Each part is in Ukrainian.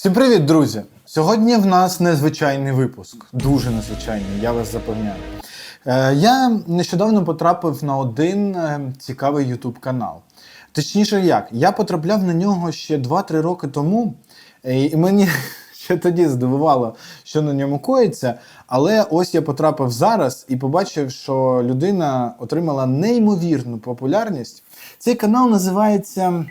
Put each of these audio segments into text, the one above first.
Всім привіт, друзі! Сьогодні в нас незвичайний випуск. Дуже незвичайний, я вас запевняю. Е, я нещодавно потрапив на один е, цікавий YouTube канал. Точніше, як? Я потрапляв на нього ще 2-3 роки тому, е, і мені ще тоді здивувало, що на ньому коїться. Але ось я потрапив зараз і побачив, що людина отримала неймовірну популярність. Цей канал називається.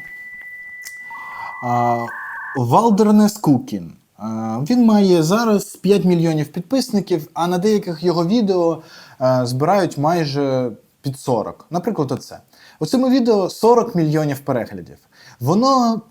Cooking. А, Він має зараз 5 мільйонів підписників, а на деяких його відео збирають майже під 40. Наприклад, оце. У цьому відео 40 мільйонів переглядів. Воно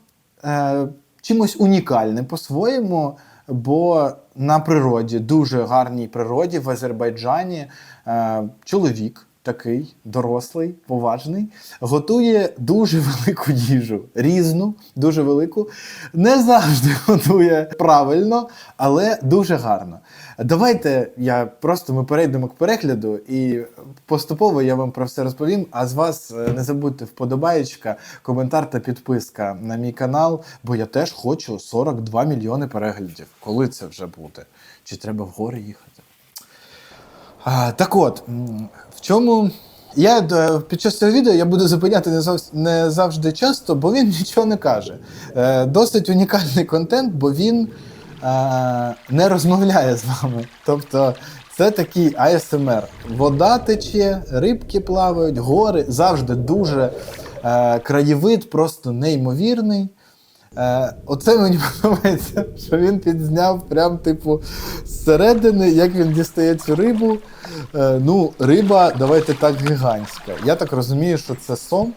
е, чимось унікальне по-своєму, бо на природі, дуже гарній природі в Азербайджані, е, чоловік такий дорослий, поважний, готує дуже велику їжу, різну, дуже велику. Не завжди готує правильно, але дуже гарно. Давайте я просто ми перейдемо к перегляду, і поступово я вам про все розповім. А з вас е, не забудьте вподобаєчка, коментар та підписка на мій канал, бо я теж хочу 42 мільйони переглядів. Коли це вже буде? Чи треба в гори їхати? А, так от, в чому. Я е, під час цього відео я буду зупиняти не, зовс- не завжди часто, бо він нічого не каже. Е, досить унікальний контент, бо він е, не розмовляє з вами. Тобто це такий ASMR. Вода тече, рибки плавають, гори завжди дуже е, краєвид, просто неймовірний. Е, оце мені подобається, що він підзняв прям, типу, зсередини, як він дістає цю рибу. Е, ну, риба, давайте так, гігантська. Я так розумію, що це сом.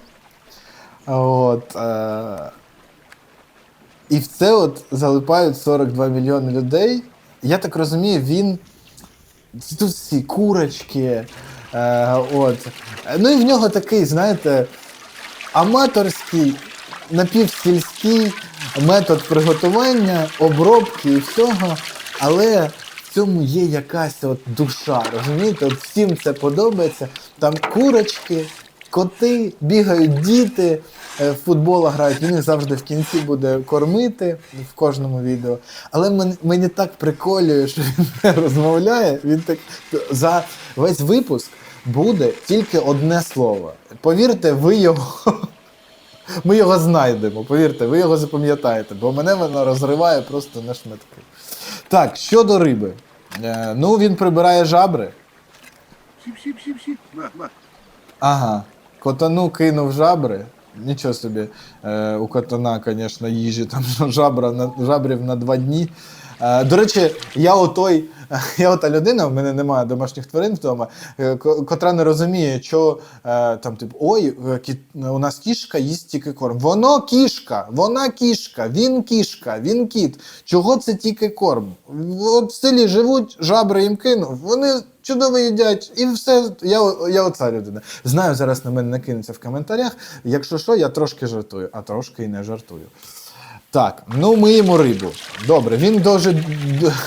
От, е, і в це от залипають 42 мільйони людей. Я так розумію, він. Тут всі курочки. Е, от. Ну і в нього такий, знаєте, аматорський, напівсільський метод приготування, обробки і всього, але в цьому є якась от душа. Розумієте, от всім це подобається. Там курочки, коти, бігають діти, е, в футбол грають, він їх завжди в кінці буде кормити в кожному відео. Але мені так приколює, що він не розмовляє. Він так за весь випуск буде тільки одне слово. Повірте, ви його. Ми його знайдемо, повірте, ви його запам'ятаєте, бо мене воно розриває просто на шматки. Так, щодо риби. Е, ну, він прибирає жабри. На. Ага. Котану кинув жабри. Нічого собі, е, у котана, звісно, їжі, там жабра на, жабрів на два дні. Е, до речі, я отой, я ота людина, в мене немає домашніх тварин вдома, е, котра не розуміє, що е, там, типу, ой, у нас кішка їсть тільки корм. Воно кішка, вона кішка, він кішка, він кіт. Чого це тільки корм? От в селі живуть, жабри їм кинув, вони чудово їдять, і все. Я, я оця людина. Знаю, зараз на мене накинеться в коментарях. Якщо що, я трошки жартую, а трошки і не жартую. Так, ну миємо рибу. Добре, він дуже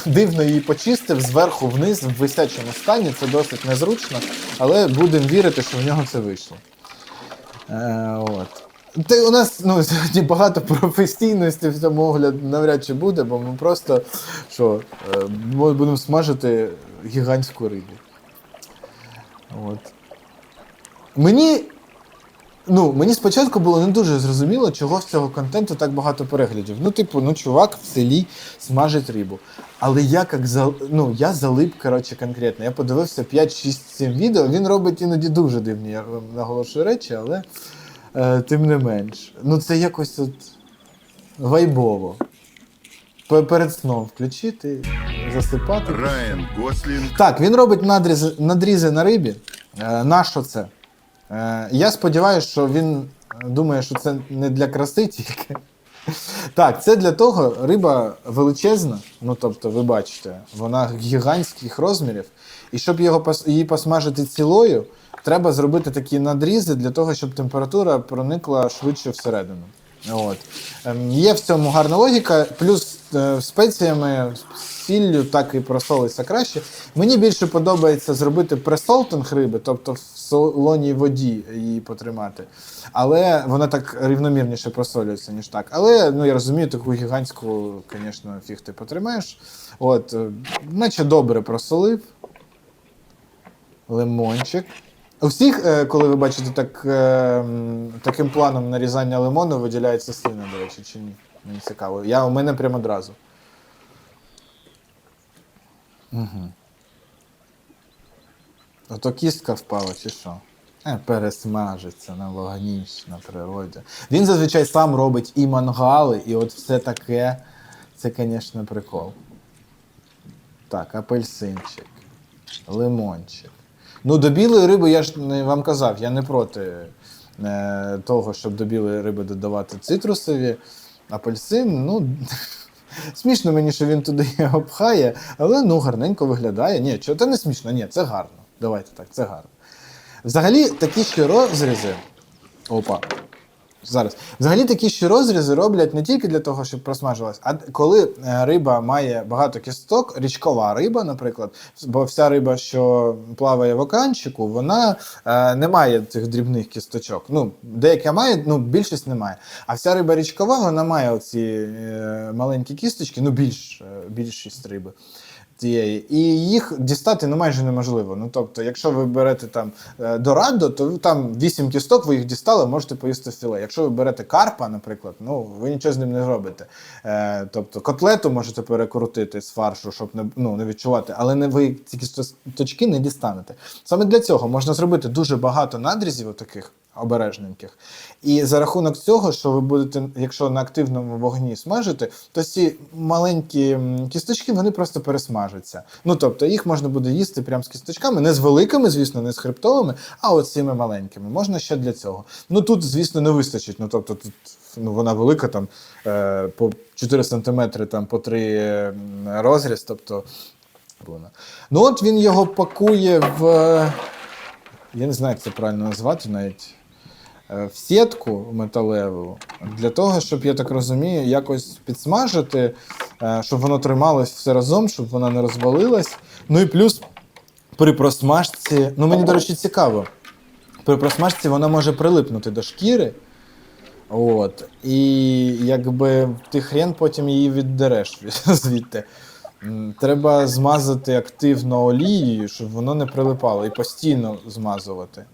дивно її почистив зверху вниз в висячому стані. Це досить незручно, але будемо вірити, що в нього це вийшло. Е, от. Ти, у нас ну, сьогодні багато професійності в цьому огляді навряд чи буде, бо ми просто що, е, ми будемо смажити гігантську рибу. От. Мені Ну, мені спочатку було не дуже зрозуміло, чого з цього контенту так багато переглядів. Ну, типу, ну чувак в селі смажить рибу. Але я як зал... ну, я залип, коротше, конкретно. Я подивився 5, 6, 7 відео. Він робить іноді дуже дивні, я наголошую речі, але е, тим не менш. Ну, це якось от вайбово. Перед сном включити, засипати. Райан Гослинг. Так, він робить надрізи, надрізи на рибі. Е, на що це? Е, я сподіваюся, що він думає, що це не для краси тільки. Так, це для того риба величезна, ну тобто, ви бачите, вона гігантських розмірів. І щоб його її посмажити цілою, треба зробити такі надрізи для того, щоб температура проникла швидше всередину. От. Ем, Є в цьому гарна логіка, плюс е, спеціями, з сіллю так і просолиться краще. Мені більше подобається зробити пресолтинг риби, тобто в солоній воді її потримати. Але вона так рівномірніше просолюється, ніж так. Але ну, я розумію, таку гігантську, звісно, фіг ти потримаєш. От, е, наче добре просолив. Лимончик. У всіх, е, коли ви бачите так, е, таким планом нарізання лимону, виділяється слина, до речі, чи ні? Мені цікаво. Я, у мене прямо одразу. Угу. Ото кістка впала, чи що? Е, пересмажиться на вогні на природі. Він зазвичай сам робить і мангали, і от все таке. Це, звісно, прикол. Так, апельсинчик, лимончик. Ну, до білої риби я ж не вам казав, я не проти е, того, щоб до білої риби додавати цитрусові. Апельсин, ну. Смішно мені, що він туди його пхає, але ну гарненько виглядає. Ні, чого це не смішно, ні, це гарно. Давайте так, це гарно. Взагалі, такі ще розрізи. Опа. Зараз. Взагалі такі ще розрізи роблять не тільки для того, щоб просмажилась, а коли е, риба має багато кісток, річкова риба, наприклад, бо вся риба, що плаває в океанчику, вона е, не має цих дрібних кісточок. Ну, деяка має, ну більшість не має. А вся риба річкова, вона має оці е, маленькі кісточки, ну більш, е, більшість риби. Тієї. І їх дістати ну, майже неможливо. Ну, тобто, якщо ви берете там е, дорадо, то там вісім кісток, ви їх дістали, можете поїсти філе. Якщо ви берете карпа, наприклад, ну ви нічого з ним не зробите. Е, тобто котлету можете перекрутити з фаршу, щоб не, ну, не відчувати, але не ви ці кісточки не дістанете. Саме для цього можна зробити дуже багато надрізів таких обережненьких. І за рахунок цього, що ви будете, якщо на активному вогні смажити, то ці маленькі кісточки вони просто пересмажаться. Ну тобто їх можна буде їсти прямо з кісточками, не з великими, звісно, не з хребтовими, а от цими маленькими. Можна ще для цього. Ну тут, звісно, не вистачить. Ну тобто тут ну, вона велика, там е, по 4 см, там по 3 розріз. Тобто. Ну от він його пакує в. е, Я не знаю, як це правильно назвати навіть е, в сітку металеву для того, щоб, я так розумію, якось підсмажити, е, щоб воно трималось все разом, щоб вона не розвалилась. Ну і плюс при просмажці, ну мені, до речі, цікаво. При просмажці вона може прилипнути до шкіри. От. І якби ти хрен потім її віддереш звідти. Треба змазати активно олією, щоб воно не прилипало, і постійно змазувати.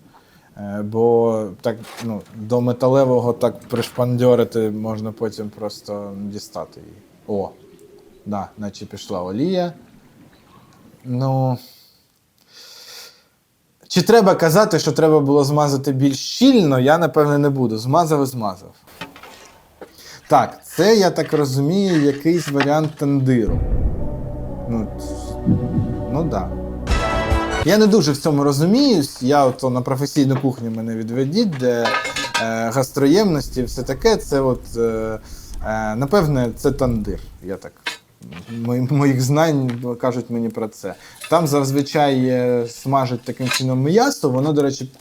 Е, Бо так, ну, до металевого так пришпандьорити можна потім просто дістати її. О, да, наче пішла олія. Ну. Чи треба казати, що треба було змазати більш щільно, я напевне не буду. Змазав і змазав. Так, це, я так розумію, якийсь варіант тандиру. Ну, ну да. Я не дуже в цьому розуміюсь. Я ото на професійну кухню мене відведіть, де е, гастроємності все таке. Це от, е, е, напевне, це тандир. Я так. Мої, моїх знань кажуть мені про це. Там зазвичай е, смажать таким чином м'ясо, воно, до речі,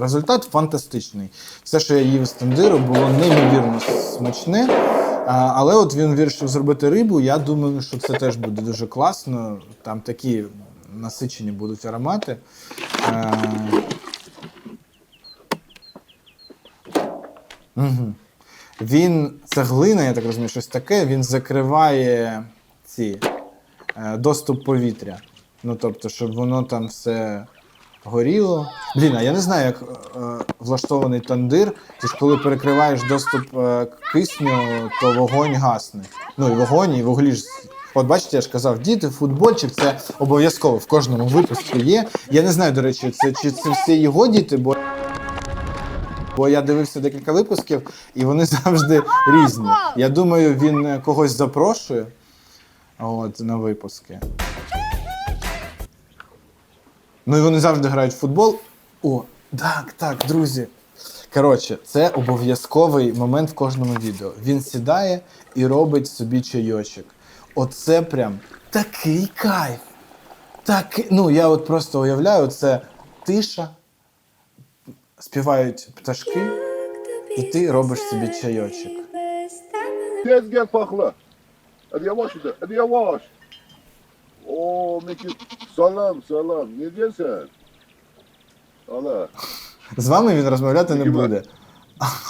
результат фантастичний. Все, що я їв з тандиру, було неймовірно смачне. Але от він вирішив зробити рибу. Я думаю, що це теж буде дуже класно. Там такі насичені будуть аромати. Угу. Він цеглина, я так розумію, щось таке, він закриває ці е, доступ повітря. Ну тобто, щоб воно там все горіло. Блін, а я не знаю, як е, влаштований тандир. Ти ж коли перекриваєш доступ е, кисню, то вогонь гасне. Ну і вогонь, і вуглі ж. От бачите, я ж казав, діти, футбольчик це обов'язково в кожному випуску є. Я не знаю, до речі, це чи це всі його діти, бо. Бо я дивився декілька випусків, і вони завжди різні. Я думаю, він когось запрошує от, на випуски. Ну і вони завжди грають в футбол. О, так, так, друзі. Коротше, це обов'язковий момент в кожному відео. Він сідає і робить собі чайочок. Оце прям такий кайф. Так, ну я от просто уявляю, це тиша, співають пташки, і ти робиш собі чайочок. Gel pakla. Hadi yavaş hadi. Hadi yavaş. Oo Mekir. Salam salam. Ne diyorsun? Allah. З вами він розмовляти не буде.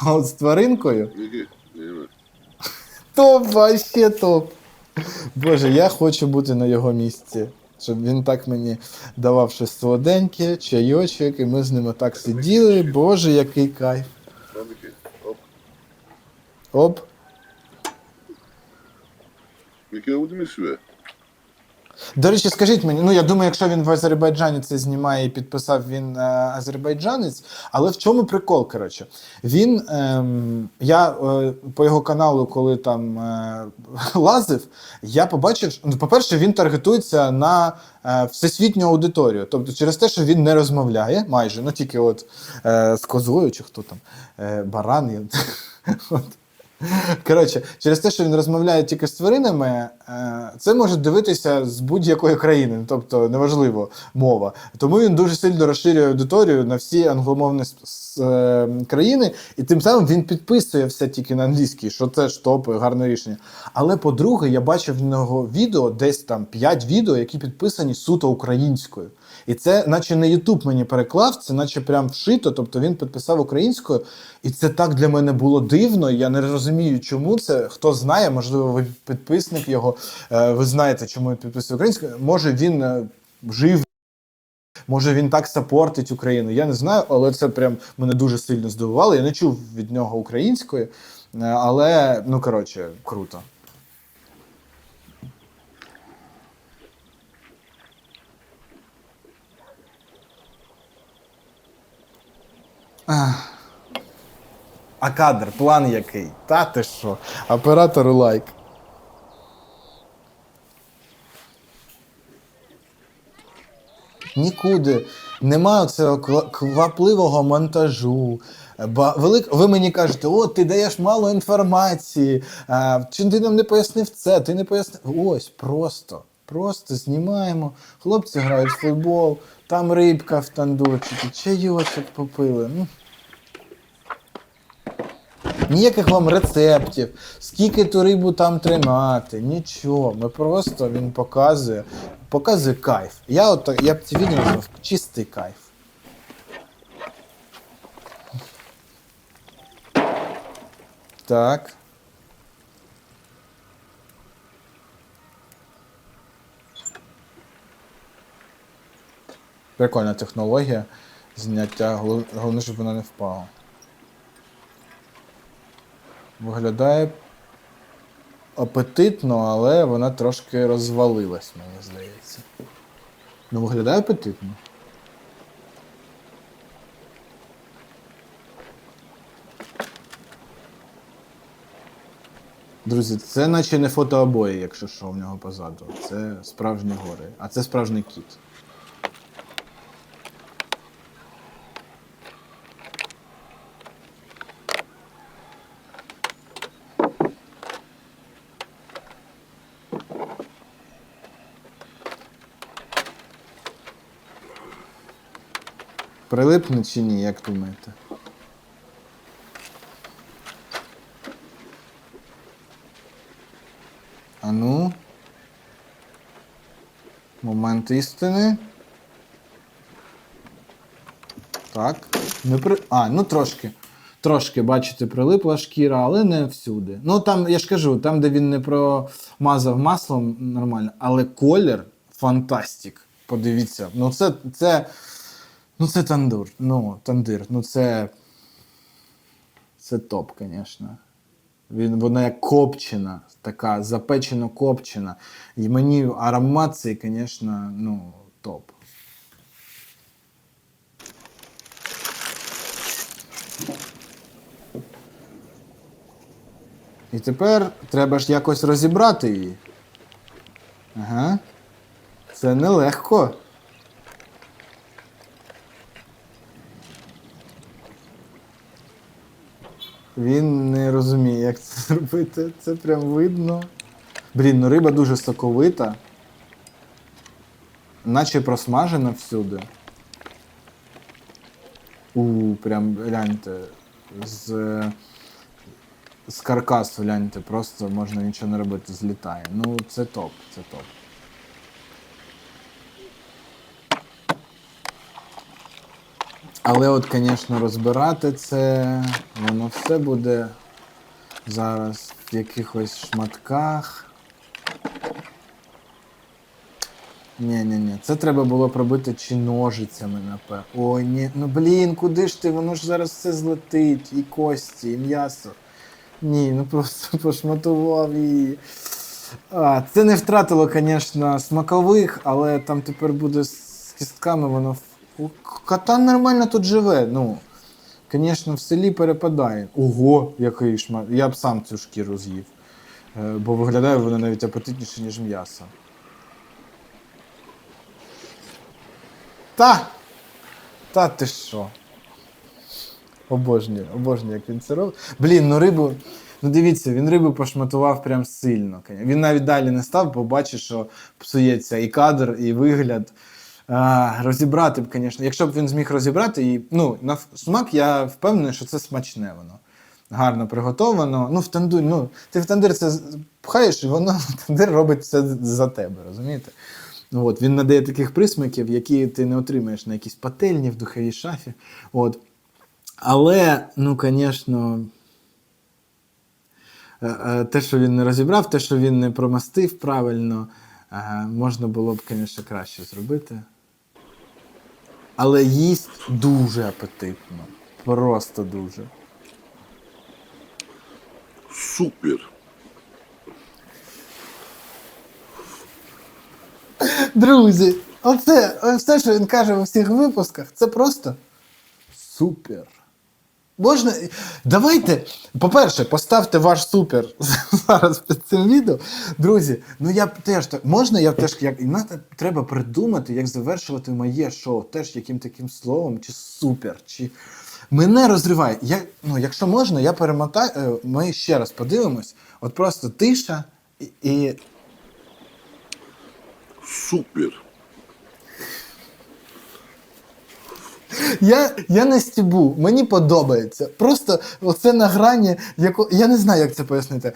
А от з тваринкою топ, вообще топ. Боже, я хочу бути на його місці. Щоб він так мені давав щось солоденьке, чайочок, і ми з ним так сиділи. Боже, який кайф. Оп. Оп. Яке mu üstüme? До речі, скажіть мені, ну я думаю, якщо він в Азербайджані це знімає і підписав він е, азербайджанець, але в чому прикол? Коротше, він ем, я е, по його каналу, коли там е, лазив, я побачив, ну, по-перше, він таргетується на е, всесвітню аудиторію. Тобто, через те, що він не розмовляє майже, ну тільки от е, з козою чи хто там, е, баран. От. Коротше, через те, що він розмовляє тільки з тваринами, е, це може дивитися з будь-якої країни, тобто неважливо мова. Тому він дуже сильно розширює аудиторію на всі англомовні е, країни, і тим самим він підписує все тільки на англійській, що це ж топ, гарне рішення. Але по-друге, я бачив в нього відео, десь там 5 відео, які підписані суто українською. І це, наче не Ютуб мені переклав, це наче прям вшито, тобто він підписав українською. І це так для мене було дивно. Я не розумію, чому це. Хто знає, можливо, ви підписник його, е, ви знаєте, чому він підписує українською. Може він е, жив. Може він так сапортить Україну. Я не знаю, але це прям мене дуже сильно здивувало. Я не чув від нього української, е, але ну коротше, круто. А кадр, план який? Та ти що? Оператору лайк. Нікуди. Немає цього квапливого монтажу. Ба, велик... Ви мені кажете, о, ти даєш мало інформації. А, чи ти нам не пояснив це? Ти не пояснив. Ось, просто. Просто знімаємо. Хлопці грають в футбол, там рибка в тандурчику, чайочок попили. Ну, Ніяких вам рецептів, скільки ту рибу там тримати, нічого. Ми просто він показує, показує кайф. Я от я б ці відео назвав чистий кайф. Так. Прикольна технологія зняття, головне, щоб вона не впала. Виглядає апетитно, але вона трошки розвалилась, мені здається. Ну, виглядає апетитно. Друзі, це наче не фотообої, якщо що в нього позаду. Це справжні гори. А це справжній кіт. Прилипне чи ні, як думаєте? А ну. Момент істини. Так. Не при... А, ну трошки. Трошки, бачите, прилипла шкіра, але не всюди. Ну там, я ж кажу, там, де він не промазав маслом нормально, але колір фантастик. Подивіться. Ну, це, це, ну, це тандур. Ну, тандир. Ну, це. Це топ, звісно. Він, вона як копчена, така запечено копчена. І мені аромат цей, звісно, ну, топ. І тепер треба ж якось розібрати її. Ага. Це нелегко. Він не розуміє, як це зробити. Це прям видно. Блін, ну риба дуже соковита. Наче просмажена всюди. У, прям гляньте. З з каркасу гляньте, просто можна нічого не робити, злітає. Ну, це топ, це топ. Але от, звісно, розбирати це, воно все буде зараз в якихось шматках. Ні, ні, ні. Це треба було пробити чи ножицями, напевно. Ой, ні. Ну блін, куди ж ти? Воно ж зараз все злетить. І кості, і м'ясо. Ні, ну просто пошматував її. А, це не втратило, звісно, смакових, але там тепер буде з кістками воно. Кота нормально тут живе. Ну, звісно, в селі перепадає. Ого, який шмат. Я б сам цю шкіру з'їв. Е, Бо виглядає воно навіть апетитніше, ніж м'ясо. Та! Та ти що? Обожнюю, обожнюю, як він це робить. Блін, ну рибу. Ну дивіться, він рибу пошматував прям сильно. Він навіть далі не став, бо бачить, що псується і кадр, і вигляд. Розібрати б, звісно. Якщо б він зміг розібрати, і ну, на смак я впевнений, що це смачне воно. Гарно приготовано. Ну, в тандурі, ну, ти в тандир це пхаєш, і воно тандир робить це за тебе, розумієте? Ну, От, він надає таких присмаків, які ти не отримаєш на якійсь пательні в духовій шафі. От. Але, ну, звісно, е, е, те, що він не розібрав, те, що він не промастив правильно, е, можна було б, звісно, краще зробити. Але їсть дуже апетитно. Просто дуже. Супер. Друзі, оце все, що він каже у всіх випусках, це просто супер. Можна. Давайте, по-перше, поставте ваш супер зараз під цим відео. Друзі, ну я теж так. Можна я теж як треба придумати, як завершувати моє шоу, теж яким таким словом, чи супер, чи. Мене розриває. Я, ну, якщо можна, я перемотаю. е, Ми ще раз подивимось. От просто тиша і Супер. Я, я не стібу, мені подобається. Просто оце на грані, яко... я не знаю, як це пояснити.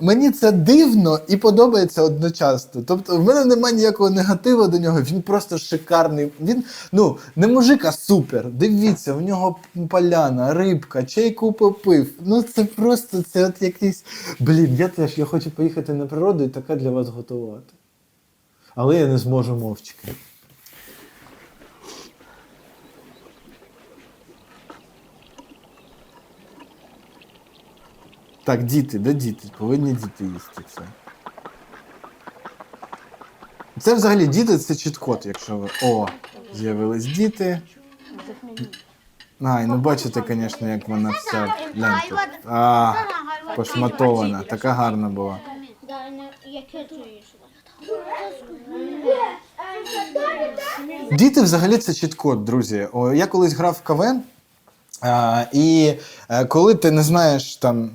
Мені це дивно і подобається одночасно. Тобто, в мене немає ніякого негативу до нього. Він просто шикарний. Він ну не мужик, а супер. Дивіться, в нього поляна, рибка, чайку попив. Ну це просто це от якийсь. Блін, я теж я хочу поїхати на природу і таке для вас готувати. Але я не зможу мовчки. Так, діти, де діти? Повинні діти їсти це. Це взагалі діти це чіт-код, якщо ви. О, з'явились діти. Ай, ну бачите, звісно, як вона вся гляньте. А, пошматована. Така гарна була. Діти взагалі це чіт-код, друзі. О, я колись грав в КВН, а, і е, коли ти не знаєш там.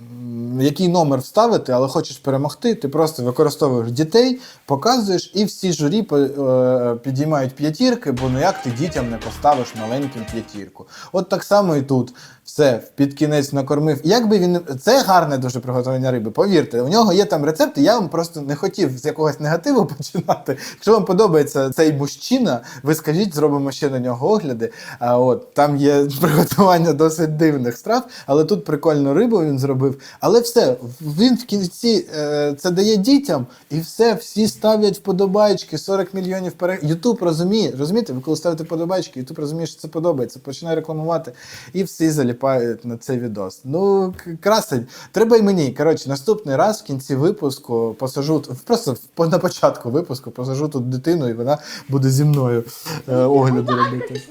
Який номер вставити, але хочеш перемогти, ти просто використовуєш дітей, показуєш, і всі журі е, підіймають п'ятірки, бо ну як ти дітям не поставиш маленьким п'ятірку. От так само і тут. Все, під кінець накормив. Як би він це гарне дуже приготування риби. Повірте, у нього є там рецепти. Я вам просто не хотів з якогось негативу починати. Якщо вам подобається цей мужчина, ви скажіть, зробимо ще на нього огляди. А от там є приготування досить дивних страв, але тут прикольну рибу він зробив. Але все, він в кінці е, це дає дітям, і все, всі ставлять вподобайки, 40 мільйонів переглядів. Ютуб розуміє, розумієте, ви коли ставите вподобайки, Ютуб розуміє, що це подобається, починає рекламувати, і всі заліпають на цей відос. Ну, красень. Треба і мені. Коротше, наступний раз в кінці випуску посажу, просто на початку випуску посажу тут дитину, і вона буде зі мною е, огляди робити.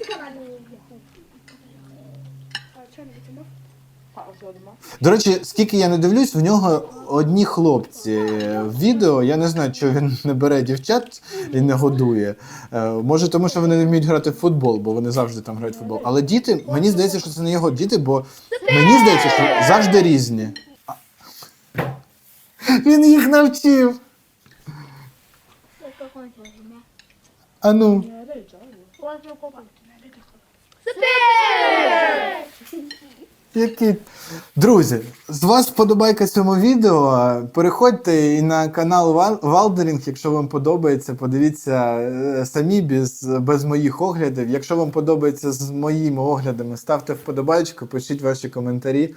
До речі, скільки я не дивлюсь, в нього одні хлопці в відео. Я не знаю, чи він не бере дівчат і не годує. Е, Може, тому що вони не вміють грати в футбол, бо вони завжди там грають в футбол. Але діти, мені здається, що це не його діти, бо мені здається, що завжди різні. Він їх навчив. А ну. Какое Який... Друзі, з вас вподобайка цьому відео. Переходьте і на канал Вал- Валдерінг, якщо вам подобається, подивіться е, самі без, без моїх оглядів. Якщо вам подобається з моїми оглядами, ставте вподобайку, пишіть ваші коментарі.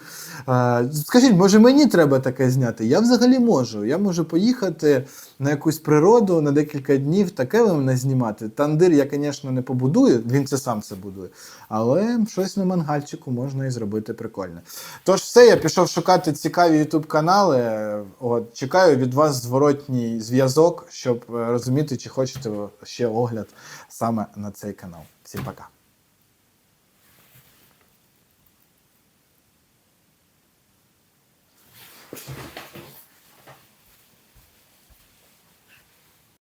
Е, Скажіть, може мені треба таке зняти? Я взагалі можу. Я можу поїхати на якусь природу на декілька днів, таке вам не знімати. Тандир я, звісно, не побудую, він це сам все будує. Але щось на мангальчику можна і зробити прикольне. Тож все, я пішов шукати цікаві ютуб канали. От, чекаю від вас зворотній зв'язок, щоб е, розуміти, чи хочете ще огляд саме на цей канал. Всім пока.